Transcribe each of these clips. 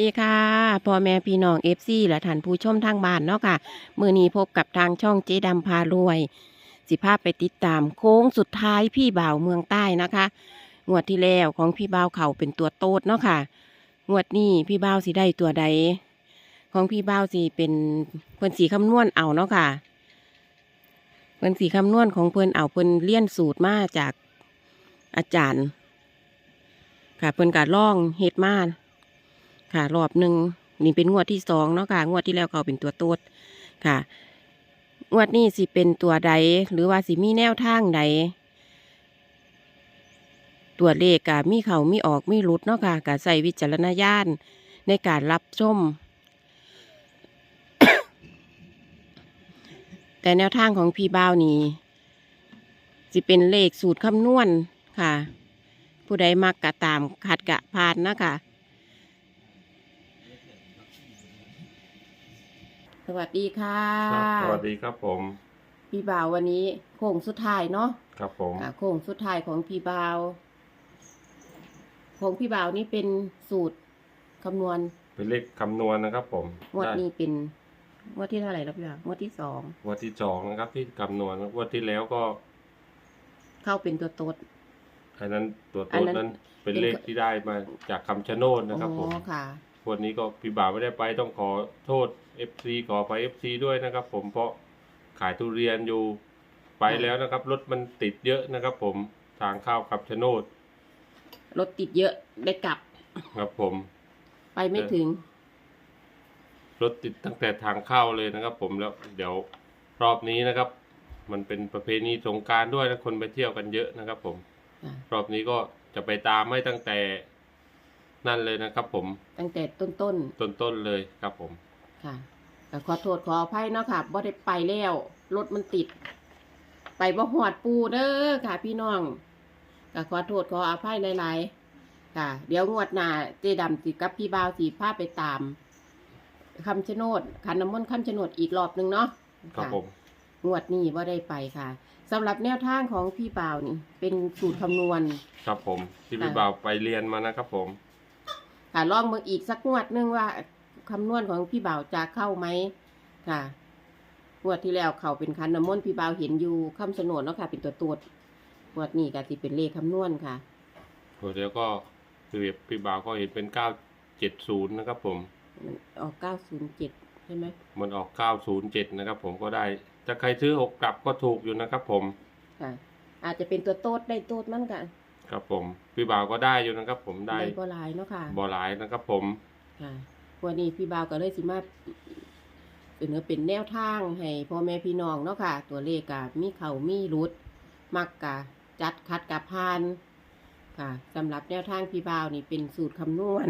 ดีค่ะพ่อแม่พี่น้องเอฟซีและท่านผู้ชมทางบ้านเนาะค่ะมือนี้พบกับทางช่องเจ๊ดำพารวย สิภาพไปติดตามโค้งสุดท้ายพี่บ่าวเมืองใต้นะคะงวดที่แล้วของพี่บ่าวเขาเป็นตัวโตดเนาะค่ะงวดนี้พี่บ่าวสิได้ตัวใด ของพี่บ่าวสิเป็นเพิ่นสีคำนวณเอาเนาะค่ะเพิ่นสีคำนวณของเพิ่นเอาเพิ่นเลี่ยนสูตรมาจากอาจารย์ ค่ะเพิ่นกะล่องเฮ็ดมา ค่ะ รอบหนึ่งนี่เป็นงวดที่สองเนาะค่ะ งวดที่แล้วเขาเป็นตัวโตดค่ะ งวดนี้สิเป็นตัวใด หรือว่าสิมีแนวทางใด ตัวเลขกะมีเขามีออกมีหลุดเนาะค่ะกะใส่วิจารณญาณในการรับชม แต่แนวทางของพี่บ้าวนี้สิเป็นเลขสูตรคำนวณค่ะ ผู้ใดมักกะตามขัดกะพานนะคะ สวัสดีค่ะครับสวัสดีครับผม พี่บ่าววันนี้โค้งสุดท้ายเนาะครับผมอะโค้งสุดท้ายของพี่บ่าว ของพี่บ่าวนี่เป็นสูตรคำนวณเป็นเลขคำนวณนะครับ ผมงวดได้นี้เป็นงวดที่เท่าไหร่แล้วพี่บ่าวงวดที่สองงวดที่สองนะครับ ที่คำนวณงวดที่แล้วก็ เข้าเป็นตัวโตดอันนั้นตัวอัต้นนนั้น นั้นเป็นเป็นเลขที่ได้มาจากคำชะโนดนะครับ ผม อ๋อค่ะ วันนี้ก็พี่บ่าวไม่ได้ไปต้องขอโทษ FC ขอไป FC ด้วยนะครับ ผมเพราะขายทุเรียนอยู่ไปแล้วนะครับ รถมันติดเยอะนะครับ ผมทางเข้าคำชะโนดรถติดเยอะได้กลับ ครับผม ไปไม่ถึง รถติดตั้งแต่ทางเข้าเลยนะครับ ผมแล้วเดี๋ยวรอบนี้นะครับ มันเป็นประเพณีสงกรารด้วยนะคนไปเที่ยวกันเยอะนะครับ ผมอะรอบนี้ก็จะไปตามไม่ตั้งแต่ นั่นเลยนะครับผมตั้งแต่ต้นต้นๆเลยครับผม ๆค่ะก็ขอโทษขออภัยเนาะค่ะบ่ได้ไปแล้วรถมันติด ไปบ่หอดปูเด้อค่ะ พี่น้องก็ขอโทษขออภัยหลายๆค่ะ เดี๋ยวงวดหน้าเจดำสิกับพี่บ่าวสิพาไปตามคำชะโนดขันน้ำมนต์คำชะโนดอีกรอบหนึงเนาะครับะ ผม งวดนี้ว่าได้ไปค่ะสำหรับแนวทางของพี่บ่าวนี่ เป็นสูตรคำนวณ ครับผมที่พี่ค่ะบ่าวไปเรียนมานะครับผม ค่ะลองเบิ่งอีกสักงวดหนึงว่าคำนวณของพี่บ่าวจะเข้าไหมค่ะงวดที่แล้วเขาเป็นคันน้ำมนต์พี่บ่าวเห็นอยู่คำสนวนเนาะค่ะ เป็นตัวตรวจงวดนี้ก็สิเป็นเลขคำนวณค่ะเดี๋ยวก็คือพี่บ่าวก็เห็นเป็นเก้าเจ็ดศูนย์นะครับผมออก907ใช่ไหมมันออกเก้าศูนย์เจ็ดนะครับผมก็ได้ถ้าใครซื้อหกกลับก็ถูกอยู่นะครับผมค่ะอาจจะเป็นตัวโต๊ดได้โต๊ดมั่นกัน ครับผมพี่บ่าวก็ได้อยู่นะครับ ผมได้ได้บ่หลายเนาะค่ะบอหลายนะครับ ผมค่ะวันนี้พี่บ่าวก็เลยสิมาเสนอเป็นแนวทางให้พ่อแม่พี่น้องเนาะค่ะ ตัวเลขกะมีเขามีรุด มักกะจัดคัดกะพานค่ะสำหรับแนวทางพี่บ่าวนี่เป็นสูตรคำนวณ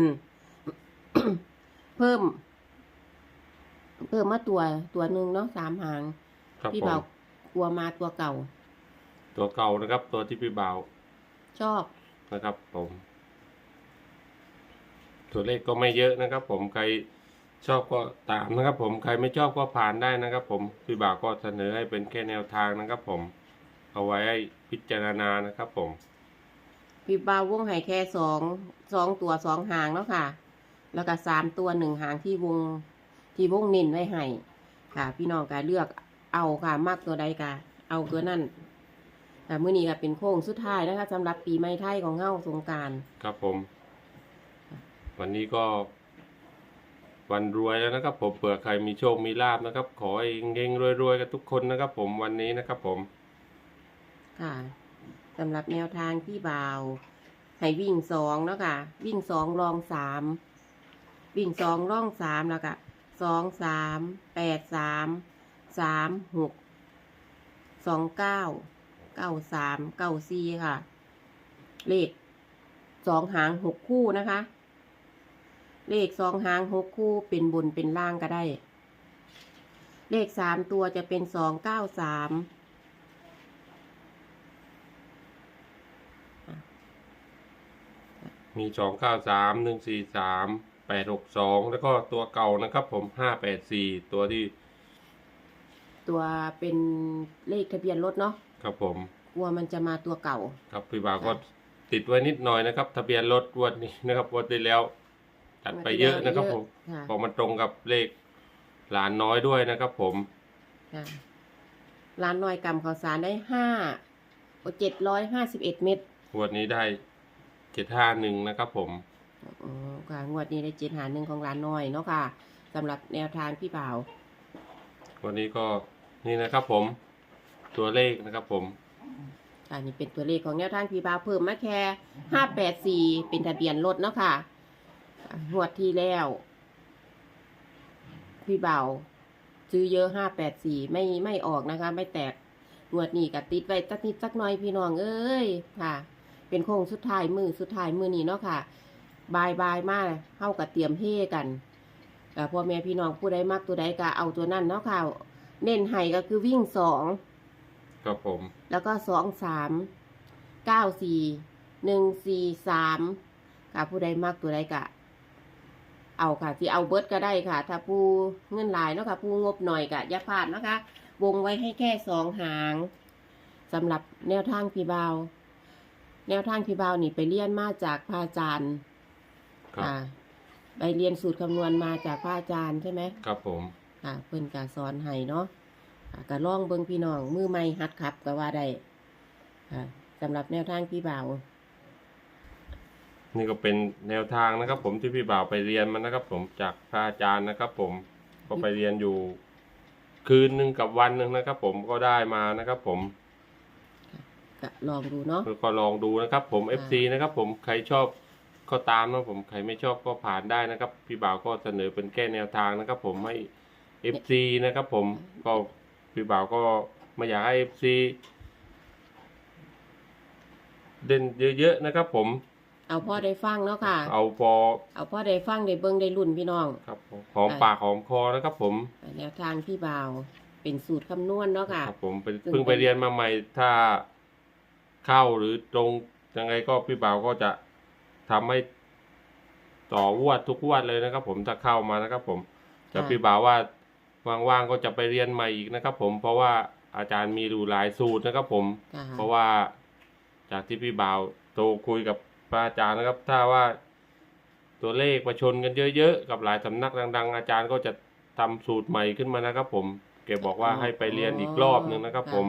เพิ่ม เพิ่มมาตัวตัวหนึ่งเนาะสามหาง ครับพี่ผมบ่าวกลัวมาตัวเก่า ตัวเก่านะครับ ตัวที่พี่บ่าว ชอบ นะครับผมตัวเลขก็ไม่เยอะนะครับ ผมใครชอบก็ตามนะครับ ผมใครไม่ชอบก็ผ่านได้นะครับ ผมพี่บ่าวก็เสนอให้เป็นแค่แนวทางนะครับ ผม เอาไว้ให้พิจารณานะครับ ผม พี่บ่าววงให้แค่สองสองตัวสองหางเนาะค่ะ แล้วก็สามตัวหนึ่งหางที่วงที่วงเน้นไว้ให้ค่ะ พี่น้องก็เลือกเอาค่ะมากตัวใดก็เอาตัวนั่น ค่ะมื้อนี้ก็เป็นโค้งสุดท้ายนะคะสำหรับปีใหม่ไทยของเฮาสงกราร ครับผม วันนี้ก็ วันรวยแล้วนะครับ ผมเผื่อใครมีโชคมีลาบนะครับ ขอให้เฮงๆรวยๆกันทุกคนนะครับ ผมวันนี้นะครับผม ค่ะสำหรับแนวทางที่บ่าวให้วิ่งสองเนาะค่ะ วิ่งสองรองสามวิ่งสองร่องสามแล้วก็สองสามแปดสามสามหกสองเก้า เก้าสามเก้าสี่ค่ะ เลขสองหางหกคู่นะคะ เลขสองหางหกคู่เป็นบนเป็นล่างก็ได้ เลขสามตัวจะเป็นสองเก้าสามมีสองเก้าสามหนึ่งสี่สามแปดหกสองแล้วก็ตัวเก่านะครับ ผมห้าแปดสี่ตัวที่ ตัวเป็นเลขทะเบียนรถเนาะ ครับผม กลัวมันจะมาตัวเก่า ครับพี่บ่าวก็ติดไว้นิดหน่อยนะครับ ทะเบียนรถงวันนี้นะครับงวันที่แล้วจัดไปเยอะนะครับผมค่ะพอมันตรงกับเลขหลานน้อยด้วยนะครับ ผม ค่ะร้านน้อยกำข้าวสารได้ห้าเจ็ดร้อยห้าสิบเอ็ดเม็ดงวดนี้ได้เจ็ดห้าหนึ่งนะครับผม อ๋อค่ะงวดนี้ได้เจ็ดหาหนึ่งของร้านน้อยเนาะค่ะสำหรับแนวทางพี่บ่าว วันนี้ก็นี่นะครับผม ตัวเลขนะครับผม อันนี้เป็นตัวเลขของแนวทางพี่บ่าเพิ่มมาแค่ห้าแปดสี่เป็นทะเบียนรถเนาะค่ะอ่างวดที่แล้ว พี่บ่าซื้อเยอะห้าแปดสี่ไม่ไม่ออกนะคะ ไม่แตกงวดนี้ก็ติดไว้สักนิดสักหน่อยพี่น้องเอ้ยค่ะ เป็นโค้งสุดท้ายมือสุดท้ายมือนี้เนาะค่ะบายบายมากเข้ากับเตรียมเฮกันพ่อแม่พี่น้องผู้ใดมักตัวใดก็เอาตัวนั้นเนาะค่ะ เน้นให้ก็คือวิ่งสอง ครับผม แล้วก็สองสามเก้าสี่หนึ่งสี่สามค่ะผู้ใดมักตัวใดก็เอาค่ะที่เอาเบิร์ดก็ได้ค่ะ ถ้าผู้เงินหลายเนาะค่ะผู้งบหน่อยก็อย่าพลาดนะคะ วงไว้ให้แค่สองหางสำหรับแนวทางพี่บาวแนวทางพี่บาวนี่ไปเรียนมาจากพระอาจารย์ครับอ่าไปเรียนสูตรคำนวณมาจากพระอาจารย์ใช่ไหม ครับผม ค่ะเพิ่นกาสอนให้เนาะค่ะ ก็ลองเบิ่งพี่น้อง มือใหม่หัดขับก็ว่าได้ค่ะสำหรับแนวทางพี่บ่าวนี่ก็เป็นแนวทางนะครับ ผมที่พี่บ่าวไปเรียนมานะครับ ผมจากพระอาจารย์นะครับ ผมก็ไปเรียนอยู่ คืนหนึ่งกับวันหนึ่งนะครับ ผมก็ได้มานะครับ ผมก็ลองดูเนาะก็ลองดูนะครับ ผมค่ะ FC นะครับ ผมใครชอบก็ตามนะผมใครไม่ชอบก็ผ่านได้นะครับ พี่บ่าวก็เสนอเป็นแก้แนวทางนะครับ ผมให้ FC นะครับ ผมก็ พี่บ่าวก็ไม่อยากให้ FC เด่นเยอะๆนะครับ ผม เอาพ่อได้ฟังเนาะค่ะ เอาพอเอาพ่อได้ฟังได้เบิ่งได้รุ่นพี่น้องครับผมหอมปากหอมคอนะครับ ผมแนวทางพี่บ่าวเป็นสูตรคำนวณเนาะค่ะครับผมเป็นซึ่งเพิ่งไปเรียนมาใหม่ถ้าเข้าหรือตรงยังไงก็พี่บ่าวก็จะทำให้ต่อวดทุกวดเลยนะครับ ผมถ้าเข้ามานะครับ ผมแต่ค่ะพี่บ่าวว่า ว่างๆก็จะไปเรียนใหม่อีกนะครับ ผมเพราะว่าอาจารย์มีดูหลายสูตรนะครับ ผมค่ะเพราะว่าจากที่พี่บ่าวโตคุยกับพระอาจารย์นะครับ ถ้าว่าตัวเลขประชนกันเยอะๆกับหลายสำนักดัง ๆ อาจารย์ก็จะทำสูตรใหม่ขึ้นมานะครับ ผมแกบอกว่าให้ไปเรียนอีกรอบหนึ่งนะครับ ผม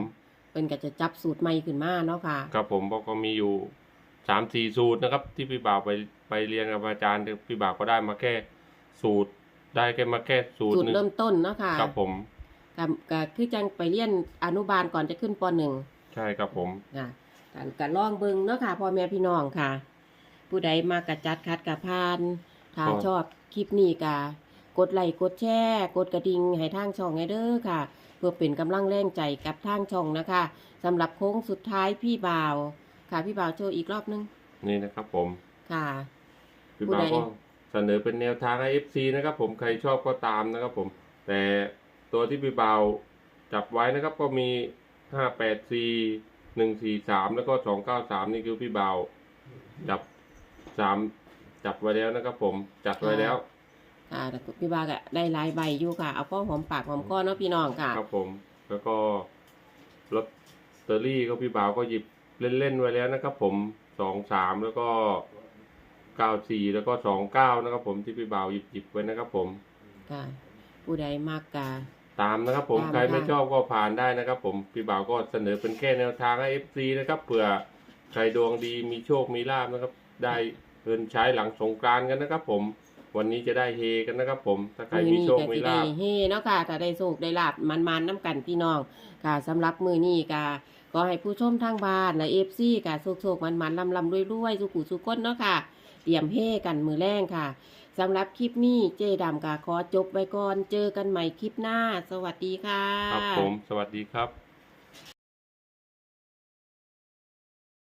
เป็นก็จะจับสูตรใหม่ขึ้นมาเนาะค่ะ ครับผมเพราะก็มีอยู่สามสี่สูตรนะครับ ที่พี่บ่าวไปไปเรียนกับอาจารย์พี่บ่าวก็ได้มาแค่สูตร ได้แค่มาแค่สูตรสูตหรนึ่งเริ่มต้นเนาะค่ะครับผมก็ก็คือจังไปเรียนอนุบาลก่อนจะขึ้นปหนึ่งใช่ครับผม ค่ะการการลองเบิงเนาะค่ะพ่อแม่พี่น้องค่ะ ผู้ใดมากกระจัดคัดกระพานถ้าครับ ชอบคลิปนี้กะกดไลค์กดแชร์กดกระดิ่งให้ทางช่องไงเด้อค่ะ เพื่อเป็นกำลังแรงใจกับทางช่องนะคะสำหรับโค้งสุดท้ายพี่บ่าว ค่ะพี่บ่าวโชว์อีกรอบนึงนี่นะครับผมค่ะ พี่ผู้บ่าใดวก็ เสนอเป็นแนวทางให้ FC นะครับผมใครชอบก็ตามนะครับผม แต่ตัวที่พี่บ่าวจับไว้นะครับก็มีห้าแปดสี่หนึ่งสี่สามแล้วก็สองเก้าสามนี่คือพี่บ่าวจับสามจับไว้แล้วนะครับผมจัดไว้แล้วค่ะแต่พี่บ่าวก็ได้หลายใบอยู่ค่ะ เอาพ่อหอมปากหอมคอเนาะพี่น้องค่ะ ครับผมแล้วก็ลอตเตอรี่ก็พี่บ่าวก็หยิบเล่นๆไว้แล้วนะครับผมสองสามแล้วก็ เก้าสี่แล้วก็สองเก้านะครับผมที่พี่บ่าวหยิบหยิบไว้นะครับผม ค่ะผู้ใดมากกะตามนะครับผมตามใครไม่ค่ะ ชอบก็ผ่านได้นะครับ ผมพี่บ่าวก็เสนอเป็นแค่แนวทางให้เอฟซีนะครับเผื่อใครดวงดีมีโชคมีลาบนะครับ ได้เงินใช้หลังสงกรานต์กันนะครับ ผม วันนี้จะได้เฮกันนะครับผมถ้าใครมีโชคก็มีสิลาได้บเฮเนาะค่ะถ้าได้โชคได้ลาบมันๆน้ำกันพี่น้องค่ะสำหรับมือนี้ก็ก็ให้ผู้ชมทางบ้านและเอฟซีค่ะโชคๆมันๆลำๆรวยๆสุขุสุขคนเนาะค่ะ เตรียมเฮกันมือแรงค่ะสำหรับคลิปนี้เจดำกะขอจบไว้ก่อน เจอกันใหม่คลิปหน้า สวัสดีค่ะ ครับผม สวัสดีครับ